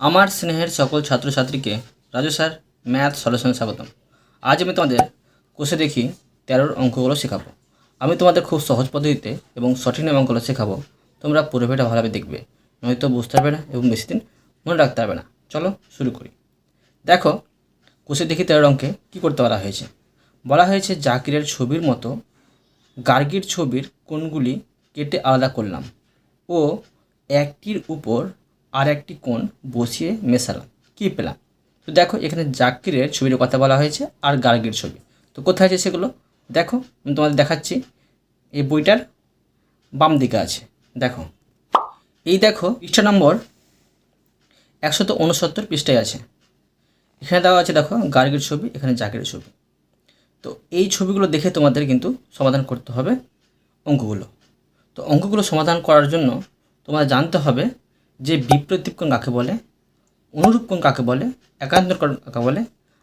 আমার স্নেহের সকল ছাত্রছাত্রীকে, রাজু স্যার, ম্যাথ সলিউশনে স্বাগতম। আজ আমি তোমাদের কোষে দেখি তেরোর অঙ্কগুলো শেখাবো। আমি তোমাদের খুব সহজ পদ্ধতিতে এবং সঠিক নিয়ম অঙ্কগুলো শেখাবো। তোমরা পুরো ভিডিওটা ভালোভাবে দেখবে, নয়তো বুঝতে পারবে না এবং বেশি দিন মনে রাখতে পারবে না। চলো শুরু করি। দেখো, কোষে দেখি তেরোর অঙ্কে কী করতে বলা হয়েছে? বলা হয়েছে, জাকিরের ছবির মতো গার্গির ছবির কোনগুলি কেটে আলাদা করলাম ও একটির উপর আর একটি কোণ বসিয়ে মেশালাম কী পেলাম? তো দেখো, এখানে জাকিরের ছবির কথা বলা হয়েছে আর গার্গির ছবি। তো কোথায় আছে সেগুলো? দেখো, আমি তোমাদের দেখাচ্ছি। এই বইটার বাম দিকে আছে। দেখো। এই দেখো, পৃষ্ঠা নম্বর একশত উনসত্তর পৃষ্ঠায় আছে। এখানে দেওয়া আছে, দেখো, গার্গির ছবি, এখানে জাকিরের ছবি। তো এই ছবিগুলো দেখে তোমাদের কিন্তু সমাধান করতে হবে অঙ্কগুলো। তো অঙ্কগুলো সমাধান করার জন্য তোমাদের জানতে হবে যে বিপ্রতীপ কোণ কাকে বলে, অনুরূপ কোণ কাকে বলে, একান্তর কোণ কাকে বলে,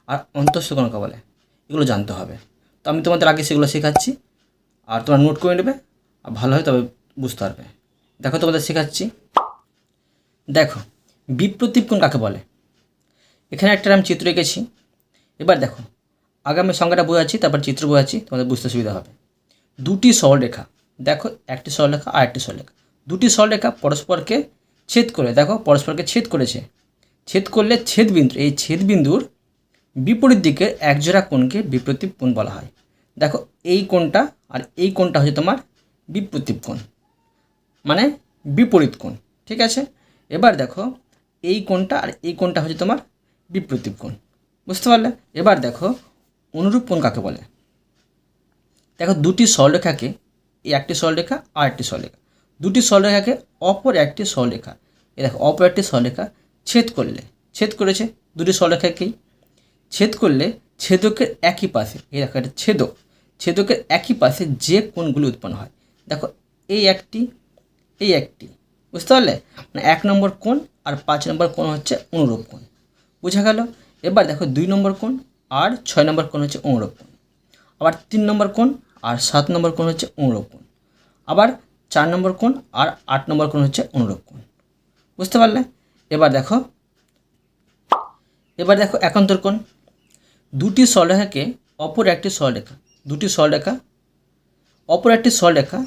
আর অন্তঃস্থ কোণ কাকে বলে, এগুলো জানতে হবে। তো আমি তোমাদের আগে সেগুলো শেখাচ্ছি, আর তোমরা নোট করে নেবে, আর ভালো হয় তবে বুঝতে পারবে। দেখো তোমাদের শেখাচ্ছি। দেখো বিপ্রতীপ কোণ কাকে বলে? এখানে একটা আমি চিত্র এঁকেছি। এবার দেখো, আগে আমি সংজ্ঞাটা বোঝাচ্ছি, তারপর চিত্র বোঝাচ্ছি, তোমাদের বুঝতে সুবিধা হবে। দুটি সরলরেখা, দেখো একটি সরলরেখা আর একটি সরলরেখা। দুটি সরলরেখা পরস্পরকে ছেদ করে, দেখো পরস্পরকে ছেদ করেছে। ছেদ করলে ছেদ বিন্দু এই ছেদ বিন্দুর বিপরীত দিকের একজোড়া কোণকে বিপ্রতীপ কোণ বলা হয়। দেখো এই কোণটা আর এই কোণটা হচ্ছে তোমার বিপ্রতীপ কোণ মানে বিপরীত কোণ, ঠিক আছে? এবার দেখো এই কোণটা আর এই কোণটা হচ্ছে তোমার বিপ্রতীপ কোণ, বুঝতে পারলে? এবার দেখো অনুরূপ কোণ কাকে বলে? দেখো দুটি সরলরেখাকে, এই একটি সরলরেখা আর একটি সরলরেখা, দুটি সরলরেখাকে অপর একটি সরলরেখা এ দেখো অপর সরলরেখা ছেদ করলে। ছেদ করেছে, দুটি সরলরেখাকেই ছেদ করলে ছেদকের একই পাশে, এই দেখো ছেদক। ছেদকের একই পাশে যে কোণগুলি উৎপন্ন হয়। দেখো, এই একটি এই একটি, বুঝতে পারলে? মানে এক নম্বর কোণ আর পাঁচ নম্বর কোণ হচ্ছে অনুরূপ কোণ। বোঝা গেল? এবার দেখো, দুই নম্বর কোণ আর ছয় নম্বর কোণ হচ্ছে অনুরূপ কোণ। আবার তিন নম্বর কোণ আর সাত নম্বর কোণ হচ্ছে অনুরূপ কোণ। আবার চার নম্বর কোণ আর আট নম্বর কোণ হচ্ছে অনুরূপ কোণ। বুঝতে পারলে? এবার দেখো। এবার দেখো একান্তর কোণ। দুটি সরলরেখাকে অপর একটি সরলরেখা দুটি সরলরেখা অপর একটি সরলরেখা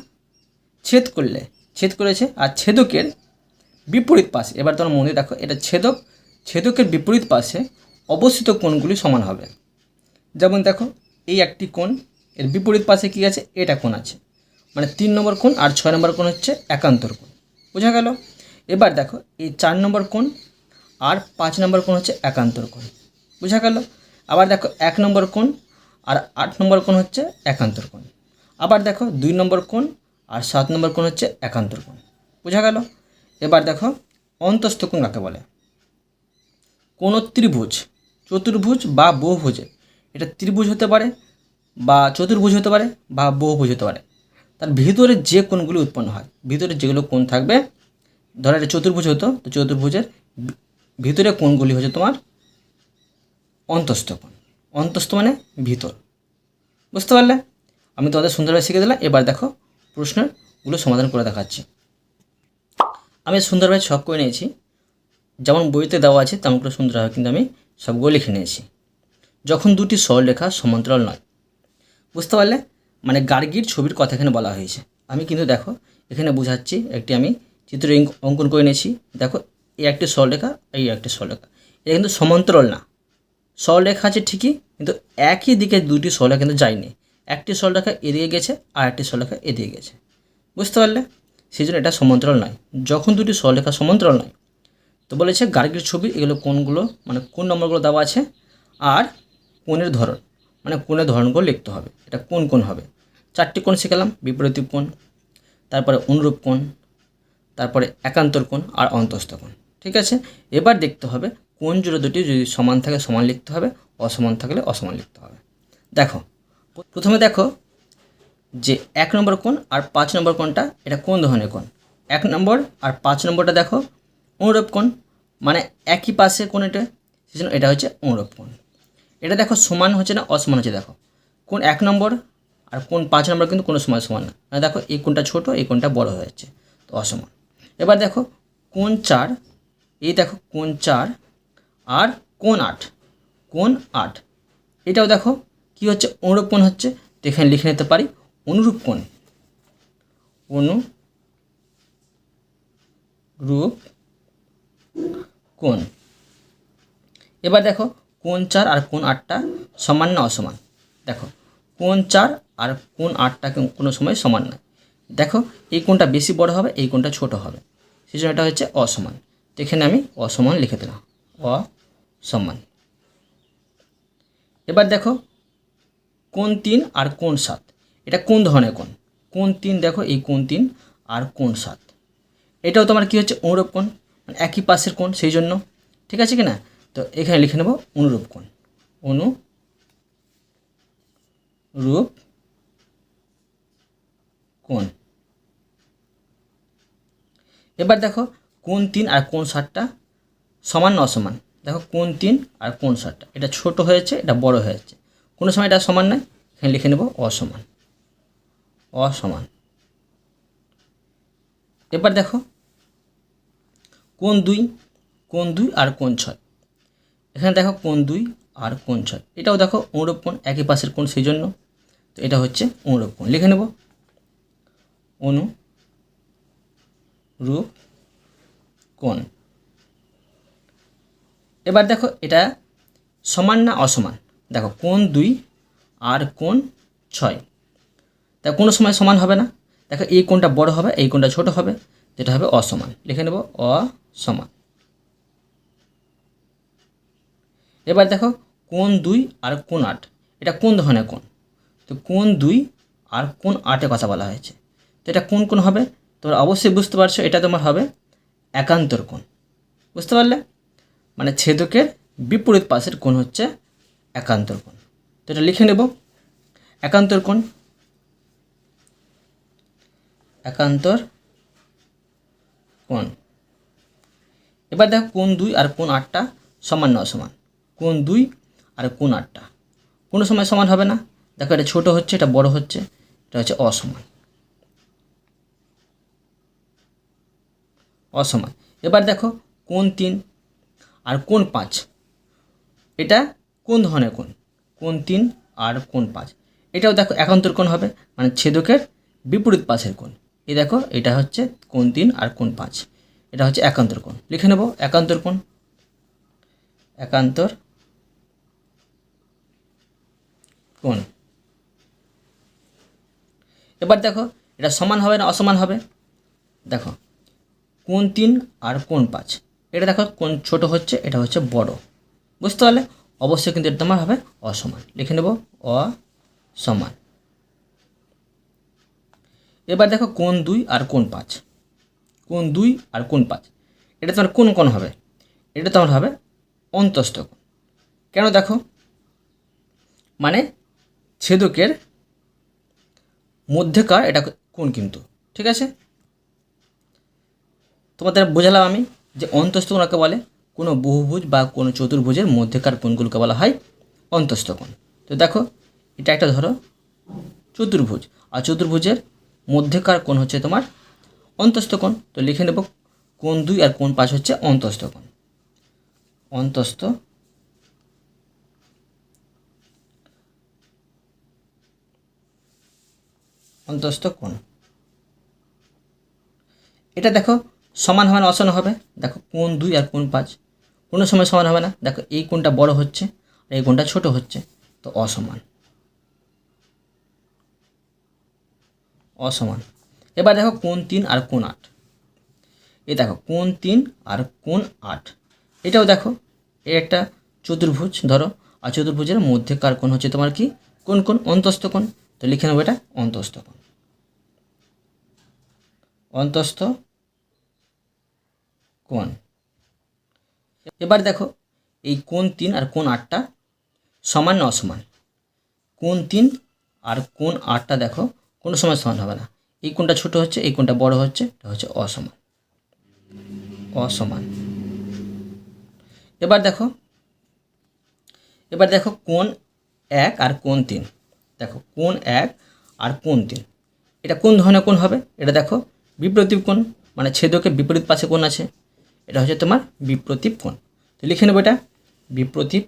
ছেদ করলে, ছেদ করেছে আর ছেদকের বিপরীত পাশে। এবার তোমার মনে দেখো এটা ছেদক, ছেদকের বিপরীত পাশে অবস্থিত কোণগুলি সমান হবে। যেমন দেখো, এই একটি কোণ, এর বিপরীত পাশে কী আছে? এটা কোণ আছে। মানে তিন নম্বর কোণ আর ছয় নম্বর কোণ হচ্ছে একান্তর কোণ। বোঝা গেল? এবার দেখো, এই চার নম্বর কোণ আর পাঁচ নম্বর কোণ হচ্ছে একান্তর কোণ। বোঝা গেল? আবার দেখো, এক নম্বর কোণ আর আট নম্বর কোণ হচ্ছে একান্তর কোণ। আবার দেখো, দুই নম্বর কোণ আর সাত নম্বর কোণ হচ্ছে একান্তর কোণ। বোঝা গেল? এবার দেখো, অন্তস্থ কোণ কাকে বলে? কোনো ত্রিভুজ, চতুর্ভুজ বা বহুভুজে। এটা ত্রিভুজ হতে পারে বা চতুর্ভুজ হতে পারে বা বহুভুজ হতে পারে। তার ভিতরে যে কোণগুলি উৎপন্ন হয়, ভিতরে যেগুলো কোণ থাকবে ধরো এটা চতুর্ভুজ হতো, তো চতুর্ভুজের ভিতরে কোণগুলি হচ্ছে তোমার অন্তস্থ কোণ অন্তস্থ মানে ভিতর। বুঝতে পারলে? আমি তোমাদের সুন্দরভাবে শিখে দিলাম, এবার দেখো প্রশ্নগুলো সমাধান করে দেখাচ্ছি। আমি সুন্দরভাবে ছক করে নিয়েছি, যেমন বইতে দেওয়া আছে তেমন করে সুন্দরভাবে কিন্তু আমি সবগুলো লিখে নিয়েছি। যখন দুটি সরলরেখা সমান্তরাল নয়। বুঝতে পারলে? মানে গার্গির ছবির কথা এখানে বলা হয়েছে। আমি কিন্তু দেখো, এখানে বোঝাচ্ছি একটি আমি চিত্র অঙ্কন করে নিয়েছি। দেখো এই একটি সরলরেখা, এই একটি সরলরেখা। এটা কিন্তু সমান্তরাল না। সরলরেখা আছে ঠিকই, কিন্তু একই দিকে দুটি সরলরেখা কিন্তু যায়নি। একটি সরলরেখা এদিকে গেছে, আর একটি সরলরেখা এদিকে গেছে। বুঝতে পারলে? সেই জন্য এটা সমান্তরাল নয়। যখন দুটি সরলরেখা সমান্তরাল নয়, তো বলেছে গার্গের ছবি, এগুলো কোনগুলো মানে কোন নম্বরগুলো দেওয়া আছে, আর কোণের ধরন মানে কোণের ধরনগুলো লিখতে হবে। এটা কোন কোন হবে? চারটি কোণ শিখালাম, বিপরীত কোণ, তারপরে অনুরূপ কোণ তারপরে একান্তর কোণ আর অন্তস্থ কোণ, ঠিক আছে? এবার দেখতে হবে কোন জুড়ে দুটি যদি সমান থাকে সমান লিখতে হবে, অসমান থাকলে অসমান লিখতে হবে। দেখো, প্রথমে দেখো যে এক নম্বর কোণ আর পাঁচ নম্বর কোণটা, এটা কোন ধরনের কোণ? এক নম্বর আর পাঁচ নম্বরটা দেখো অনুরূপ কোণ মানে একই পাশে কোণ এটা সেজন্য এটা হচ্ছে অনুরূপ কোণ। এটা দেখো সমান হচ্ছে না অসমান হচ্ছে, দেখো। কোন এক নম্বর আর কোন পাঁচ নম্বর কিন্তু কোনো সময় সমান না। দেখো এই কোনটা ছোট, এই কোনটা বড় হয়ে যাচ্ছে, তো অসমান। এবার দেখো কোন চার? এই দেখো কোন চার আর কোন আট? কোন আট? এটাও দেখো কি হচ্ছে? অনুরূপ কোণ হচ্ছে? তো এখানে লিখে নিতে পারি অনুরূপ কোণ। অনুরূপ কোণ। এবার দেখো কোন চার আর কোন আটটা সমান না অসমান? দেখো কোন চার আর কোন আটটা কোনো সময় সমান নয় দেখো, এই কোনটা বেশি বড় হবে, এই কোনটা ছোট হবে। সেই জন্য এটা হচ্ছে অসমান। তো এখানে আমি অসমান লিখে দিলাম। অসমান। এবার দেখো কোন তিন আর কোন সাত। এটা কোন ধরনের কোন কোন তিন দেখো, এই কোন তিন আর কোন সাত। এটাও তোমার কি হচ্ছে? অনুরূপ কোণ। মানে একই পাশের কোণ, সেই জন্য। ঠিক আছে কি না তো এখানে লিখে নেব অনুরূপ কোণ। অনুরূপ কোণ এবার দেখো কোন তিন আর কোন ষাটটা সমান না অসমান? দেখো কোন তিন আর কোন ষাটটা এটা ছোট হয়েছে, এটা বড় হয়েছে। কোনো সময় এটা সমান নয় এখানে লিখে নেব অসমান। অসমান। এবার দেখো কোন দুই কোন দুই আর কোন ছয়? এখানে দেখো কোন দুই আর কোন ছয়। এটাও দেখো অনুরূপ একই পাশের কোণ সেই জন্য তো এটা হচ্ছে অনুরূপ লিখে নেব অনু রূপ কোণ। এবার দেখো এটা সমান না অসমান? দেখো কোন দুই আর কোন ছয়। তা কোনো সময় সমান হবে না। দেখো, এই কোনটা বড় হবে, এই কোনটা ছোট হবে, যেটা হবে অসমান। লিখে নেব, অসমান। এবার দেখো কোন দুই আর কোন আট। এটা কোন ধরনের কোন তো কোন দুই আর কোন আটের কথা বলা হয়েছে। তো এটা কোন কোন হবে? তোমরা অবশ্যই বুঝতে পারছ, এটা তোমার হবে একান্তর কোণ। বুঝতে পারলে? মানে ছেদকের বিপরীত পাশের কোণ হচ্ছে একান্তর কোণ। তো এটা লিখে নেব। একান্তর কোণ। একান্তর কোণ। এবার দেখো কোন দুই আর কোন আটটা সমান না অসমান। কোন দুই আর কোন আটটা। কোনো সময় সমান হবে না। দেখো এটা ছোট হচ্ছে, এটা বড় হচ্ছে, এটা হচ্ছে অসমান। অসমান এবার দেখো কোন তিন আর কোন পাঁচ। এটা কোন ধরনের কোণ কোন তিন আর কোন পাঁচ। এটাও দেখো একান্তর কোণ হবে মানে ছেদকের বিপরীত পাশের কোণ। এই দেখো, এটা হচ্ছে কোন তিন আর কোন পাঁচ। এটা হচ্ছে একান্তর কোণ। লিখে নেব একান্তর কোণ। একান্তর কোণ। এবার দেখো, এটা সমান হবে না অসমান হবে? দেখো কোন তিন আর কোন পাঁচ। এটা দেখো কোন ছোট হচ্ছে, এটা হচ্ছে বড়। বুঝতে পারলে? অবশ্যই কিন্তু এটা তোমার হবে অসমান। লিখে নেব, অসমান। এবার দেখো কোন দুই আর কোন পাঁচ। কোন দুই আর কোন পাঁচ। এটা তোমার কোন কোন হবে? এটা তোমার হবে অন্তস্থ কোণ। কেন দেখো? মানে ছেদকের মধ্যেকার এটা কোন কিন্তু। ঠিক আছে? তোমাদের বোঝালাম আমি যে অন্তস্থ কোণকে বলে? কোনো বহুভুজ বা কোনো চতুর্ভুজের মধ্যেকার কোণগুলোকে বলা হয় অন্তস্থ কোণ। তো দেখো, এটা একটা ধরো, চতুর্ভুজ। আর চতুর্ভুজের মধ্যেকার কোণ হচ্ছে তোমার অন্তস্থ কোণ। তো লিখে নেব, কোণ দুই আর কোণ পাঁচ হচ্ছে অন্তস্থ কোণ। অন্তস্থ অন্তস্থ কোণ। এটা দেখো সমান হবে না, অসমান হবে? দেখো কোন দুই আর কোন পাঁচ। কোনো সময় সমান হবে না। দেখো, এই কোনটা বড় হচ্ছে আর এই কোনটা ছোট হচ্ছে। তো অসমান। অসমান। এবার দেখো কোন তিন আর কোন আট। এ দেখো কোন তিন আর কোন আট। এটাও দেখো এ একটা চতুর্ভুজ, ধরো। আর চতুর্ভুজের মধ্যেকার কোণ হচ্ছে তোমার কি? কোন কোন অন্তস্থ কোণ। তো লিখে নেব এটা অন্তস্থ কোণ। অন্তস্থ কোণ। এবার দেখো, এই কোন তিন আর কোন আটটা সমান না অসমান? কোন তিন আর কোন আটটা দেখো, কোনো সময় সমান হবে না। এই কোনটা ছোট হচ্ছে, এই কোনটা বড় হচ্ছে, এটা হচ্ছে অসমান। অসমান। এবার দেখো এবার দেখো কোন এক আর কোন তিন। দেখো কোন এক আর কোন তিন। এটা কোন ধরনের কোণ হবে? এটা দেখো, বিপরীত কোণ মানে ছেদকের বিপরীত পাশে কোণ আছে। এটা হচ্ছে তোমার বিপ্রতীপ কোণ। তো লিখে নেব এটা, বিপ্রতীপ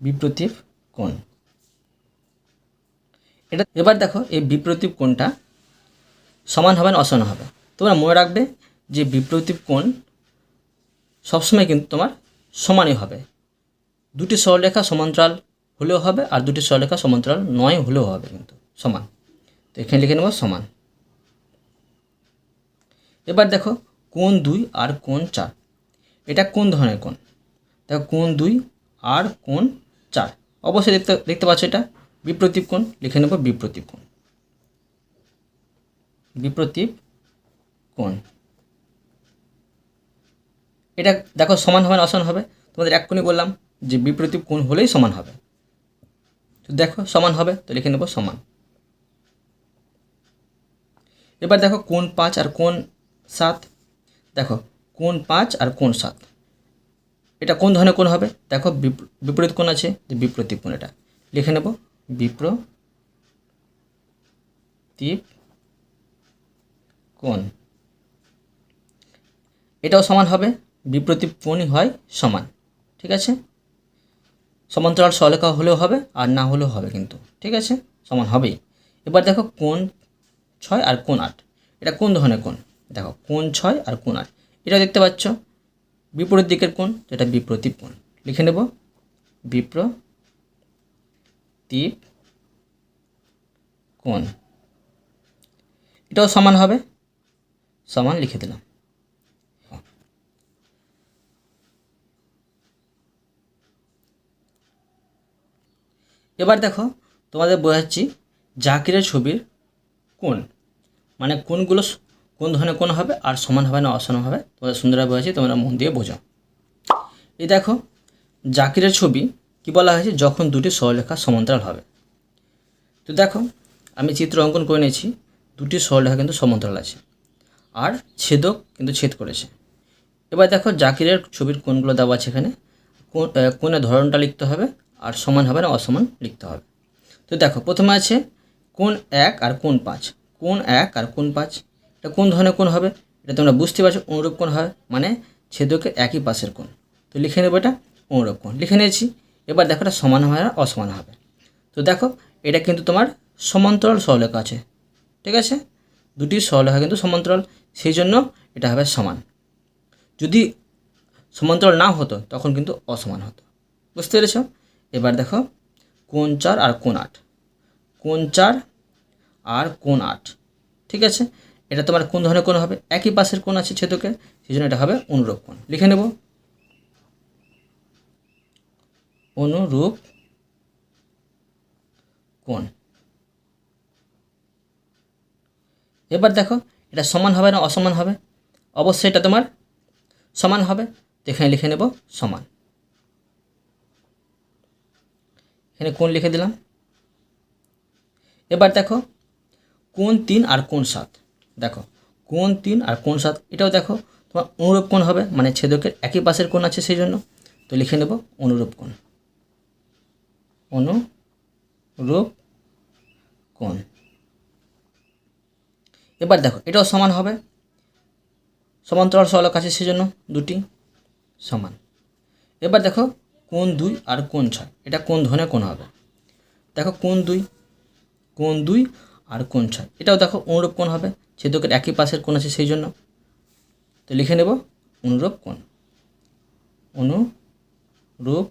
বিপ্রতীপ কোণ। এটা এবার দেখো এই বিপ্রতীপ কোণটা সমান হবে না অসমান হবে। তোমরা মনে রাখবে যে বিপ্রতীপ কোণ সবসময় কিন্তু তোমার সমানই হবে। দুটি সরলরেখা সমান্তরাল হলেও হবে আর দুটি সরলরেখা সমান্তরাল নয় হলেও হবে কিন্তু সমান। তো এখানে লিখে নেব সমান। এবার দেখো, কোন দুই আর কোন চার। এটা কোন ধরনের কোণ? দেখো, কোন দুই আর কোন চার। অবশ্যই দেখতে দেখতে পাচ্ছ এটা? বিপ্রতীপ কোণ, লিখে নেব বিপ্রতীপ কোণ। বিপ্রতীপ কোণ। এটা দেখো, সমান হবে না অসমান হবে? তোমাদের এক্ষুনি বললাম যে বিপ্রতীপ কোণ হলেই সমান হবে। তো দেখো, সমান হবে, তো লিখে নেব সমান। এবার দেখো, কোন পাঁচ আর কোন সাত। দেখো কোন পাঁচ আর কোন সাত। এটা কোন ধরনের কোণ হবে? দেখো, বিপ- বিপরীত কোণ আছে, যে বিপ্রতীপ কোণ এটা। লিখে নেব বিপ্রতীপ কোণ। এটাও সমান হবে বিপ্রতীপ কোণই হয় সমান, ঠিক আছে? সমান্তরাল সরলরেখা হলেও হবে আর না হলেও হবে কিন্তু, ঠিক আছে? সমান হবেই। এবার দেখো কোন ছয় আর কোন আট। এটা কোন ধরনের কোণ? দেখো কোন ছয় আর কোন আট। এটা দেখতে পাচ্ছ? বিপরীত দিকের কোণ, যেটা বিপ্রতীপ কোণ। লিখে নেব বিপ্রতীপ কোণ। এটাও সমান হবে, সমান লিখে দিলাম। এবার দেখো, তোমাদের বোঝাচ্ছি জাকিরের ছবির কোন মানে কোনগুলো কোন ধরনের কোন হবে আর সমান হবে না অসমান হবে তোমাদের সুন্দরভাবে বোঝাচ্ছি তোমরা মন দিয়ে বোঝো। এই দেখো, জাকিরের ছবি কি বলা হয়েছে? যখন দুটি সরলরেখা সমান্তরাল হবে। তো দেখো, আমি চিত্র অঙ্কন করে নিয়েছি, দুটি সরলরেখা কিন্তু সমান্তরাল আছে, আর ছেদক কিন্তু ছেদ করেছে। এবার দেখো, জাকিরের ছবির কোনগুলো দেওয়া আছে এখানে? কোন ধরনটা লিখতে হবে, আর সমান হবে না অসমান লিখতে হবে। তো দেখো, প্রথমে আছে কোন এক আর কোন পাঁচ, কোন এক আর কোন পাঁচ। এটা কোন ধরনের কোণ হবে? এটা তোমরা বুঝতে পারছ, অনুরূপ কোণ হয় মানে ছেদকের একই পাশের কোণ। তো লিখে নেব এটা অনুরূপ কোণ। লিখে নিয়েছি, এবার দেখো এটা সমান হবে না অসমান হবে। তো দেখো, এটা কিন্তু তোমার সমান্তরাল সরলরেখা আছে, ঠিক আছে? দুটি সরলরেখা কিন্তু সমান্তরাল, সেই জন্য এটা হবে সমান। যদি সমান্তরাল না হতো, তখন কিন্তু অসমান হতো। বুঝতে পেরেছ? এবার দেখো কোন চার আর কোন আট। কোন চার আর কোন আট, ঠিক আছে? এটা তোমার কোন ধরনের কোণ হবে? একই পাশের কোণ আছে ছেদকের সেই জন্য এটা হবে অনুরূপ কোণ। লিখে নেব। অনুরূপ কোণ। এবার দেখো, এটা সমান হবে না অসমান হবে? অবশ্যই এটা তোমার সমান হবে। তো এখানে লিখে নেব সমান। এখানে কোন লিখে দিলাম। এবার দেখো কোন তিন আর কোন সাত। দেখো কোন তিন আর কোন সাত, এটাও দেখো, তোমার অনুরূপ কোণ হবে মানে ছেদকের একই পাশের কোণ আছে সেই জন্য। তো লিখে নেব অনুরূপ কোণ। অনুরূপ কোণ। এবার দেখো, এটাও সমান হবে। সমান্তরাল সরলক আছে সেজন্য দুটি সমান। এবার দেখো কোন দুই আর কোন ছয়, এটা কোন ধরনের কোণ হবে। দেখো কোন দুই কোন দুই আর কোন ছয় এটাও দেখো, অনুরূপ কোণ হবে। ছেদকের একই পাশের কোণ আছে সেই জন্য তো লিখে নেব, অনুরূপ কোণ। অনুরূপ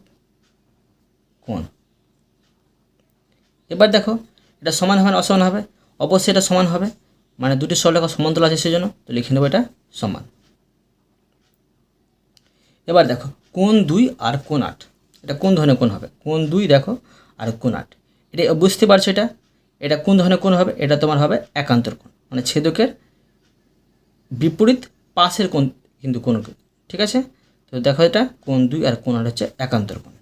কোণ। এবার দেখো, এটা সমান হবে না অসমান হবে? অবশ্যই এটা সমান হবে। মানে দুটি সরলরেখা সমান্তরাল আছে সেজন্য তো লিখে নেব এটা সমান। এবার দেখো কোন দুই আর কোন আট। এটা কোন ধরনের কোন হবে? কোন দুই দেখো, আর কোন আট। এটা বুঝতে পারছ এটা? এটা কোন ধরনের কোণ হবে? এটা তোমার হবে একান্তর কোণ। মানে ছেদকের বিপরীত পাশের কোণ কিন্তু কোণ ঠিক আছে? তো দেখো এটা কোন দুই আর কোন আট হচ্ছে একান্তর কোণ।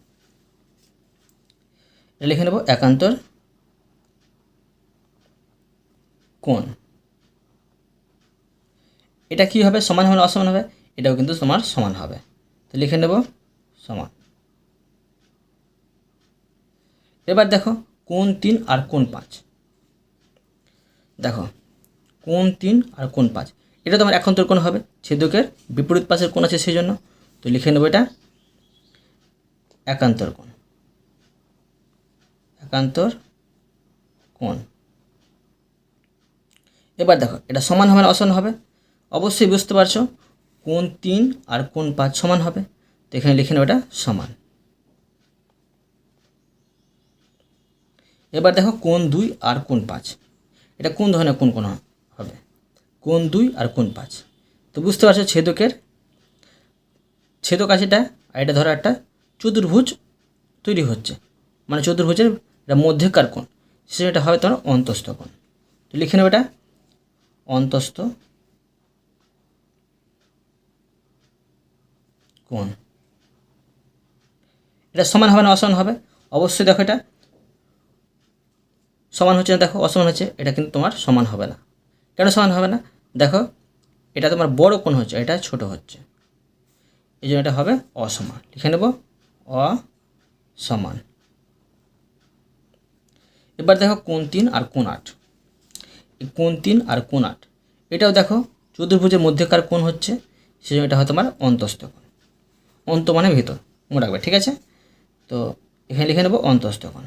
এটা লিখে নেব একান্তর কোণ। এটা কি হবে? সমান হবে অসমান হবে। এটাও কিন্তু তোমার সমান হবে। তো লিখে নেব সমান। এবার দেখো কোন তিন আর কোন পাঁচ। দেখো কোন তিন আর কোন পাঁচ। এটা তোমার একান্তর কোণ হবে, ছেদকের বিপরীত পাশের কোণ আছে সেই জন্য তো লিখে নেব এটা একান্তর কোণ। একান্তর কোণ। এবার দেখো, এটা সমান হবে না অসমান হবে? অবশ্যই বুঝতে পারছ কোন তিন আর কোন পাঁচ সমান হবে। তো এখানে লিখে নেব এটা সমান। এবার দেখো কোন দুই আর কোন পাঁচ। এটা কোন ধরনের কোন কোন হবে? কোন দুই আর কোন পাঁচ। তো বুঝতে পারছ ছেদকের? ছেদক আছে এটা আর এটা ধরো একটা চতুর্ভুজ তৈরি হচ্ছে। মানে চতুর্ভুজের এটা মধ্যেকার কোণ। সেটা হবে তোমার অন্তস্থ কোণ। তো লিখে নেবে এটা। অন্তস্থ কোণ। এটা সমান হবে না অসমান হবে? অবশ্যই দেখো এটা। সমান হচ্ছে না, দেখো অসমান হচ্ছে, এটা কিন্তু তোমার সমান হবে না। কেন সমান হবে না? দেখো, এটা তোমার বড় কোণ হচ্ছে, এটা ছোট হচ্ছে। এই জন্য এটা হবে অসমান। লিখে নেব, অসমান। এবার দেখো কোন তিন আর কোন আট। কোন তিন আর কোন আট, এটাও দেখো চতুর্ভুজের মধ্যেকার কোণ হচ্ছে সেই জন্য এটা হয় তোমার অন্তস্থ কোণ। অন্ত মানে ভেতর, মনে রাখবে, ঠিক আছে? তো এখানে লিখে নেব অন্তস্থ কোণ।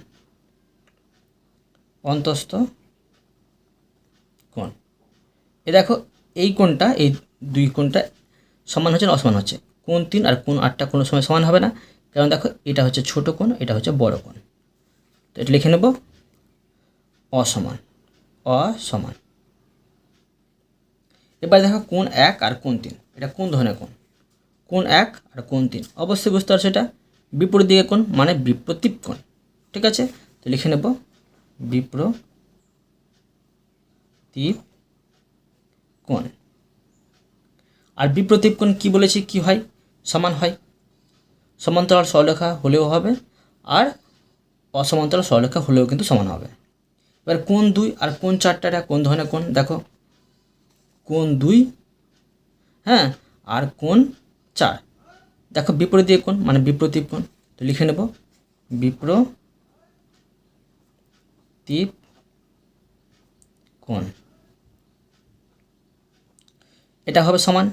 অন্তস্থ কোণ। এ দেখো, এই কোণটা, এই দুই কোণটা সমান হচ্ছে না অসমান হচ্ছে। কোন তিন আর কোন আটটা কোনো সময় সমান হবে না। কারণ দেখো, এটা হচ্ছে ছোট কোণ, এটা হচ্ছে বড় কোণ। তো এটা লিখে নেব, অসমান অসমান। এবার দেখো কোন এক আর কোন তিন, এটা কোন ধরনের কোণ। কোন এক আর কোন তিন, অবশ্যই বুঝতে পারছ এটা? বিপরীত দিকে কোণ মানে বিপ্রতীপ কোণ, ঠিক আছে? তো লিখে নেব বিপ্রতীপ কোণ। আর বিপ্রতীপ কোণ কী বলেছি? কি হয়? সমান হয়। সমান্তরাল সরলেখা হলেও হবে আর অসমান্তরাল সরলেখা হলেও কিন্তু সমান হবে। এবার কোন দুই আর কোন চারটা এটা কোন ধরনের কোণ? দেখো। কোন দুই হ্যাঁ আর কোন চার। দেখো বিপরীত কোণ মানে বিপ্রতীপ কোণ। তো লিখে নেব। বিপ্রতীপ কোণ? এটা হবে সমান।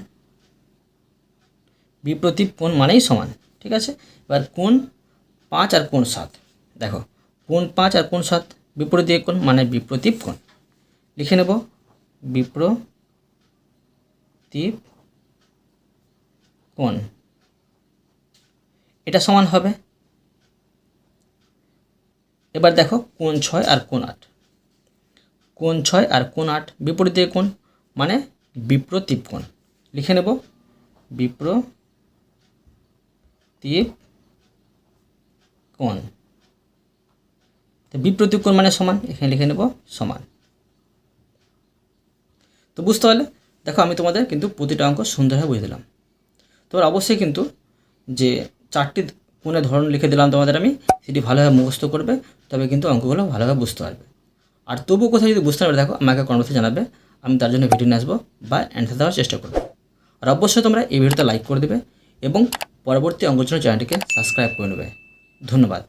বিপ্রতীপ কোণ মানেই সমান, ঠিক আছে? এবার কোন পাঁচ আর কোন সাত। দেখো কোন পাঁচ আর কোন সাত বিপরীত দিয়ে কোণ মানে বিপ্রতীপ কোণ। লিখে নেব বিপ্রতীপ কোণ। এটা সমান হবে এবার দেখো কোন ছয় আর কোন আট। কোন ছয় আর কোন আট বিপরীত কোণ মানে বিপ্রতীপ কোণ লিখে নেব। বিপ্রতীপ কোণ তো বিপ্রতীপ মানে সমান? এখানে লিখে নেব সমান। তো বুঝতে পারলে? দেখো আমি তোমাদের কিন্তু প্রতিটা অঙ্ক সুন্দরভাবে বুঝে দিলাম। তোমরা অবশ্যই কিন্তু যে চারটি কোণের ধরন লিখে দিলাম তোমাদের আমি, সেটি ভালোভাবে মুখস্থ করবে, তবে কিন্তু অঙ্কগুলো ভালোভাবে বুঝতে পারবে। আর তবুও কোথায় যদি বুঝতে পারবে, দেখো, আমাকে কমেন্টে জানাবে, আমি তার জন্য ভিডিও নিয়ে আসব বা অ্যান্সার দেওয়ার চেষ্টা করব। আর অবশ্যই তোমরা এই ভিডিওতে লাইক করে দেবে এবং পরবর্তী অঙ্কের জন্য চ্যানেলটিকে সাবস্ক্রাইব করে নেবে। ধন্যবাদ।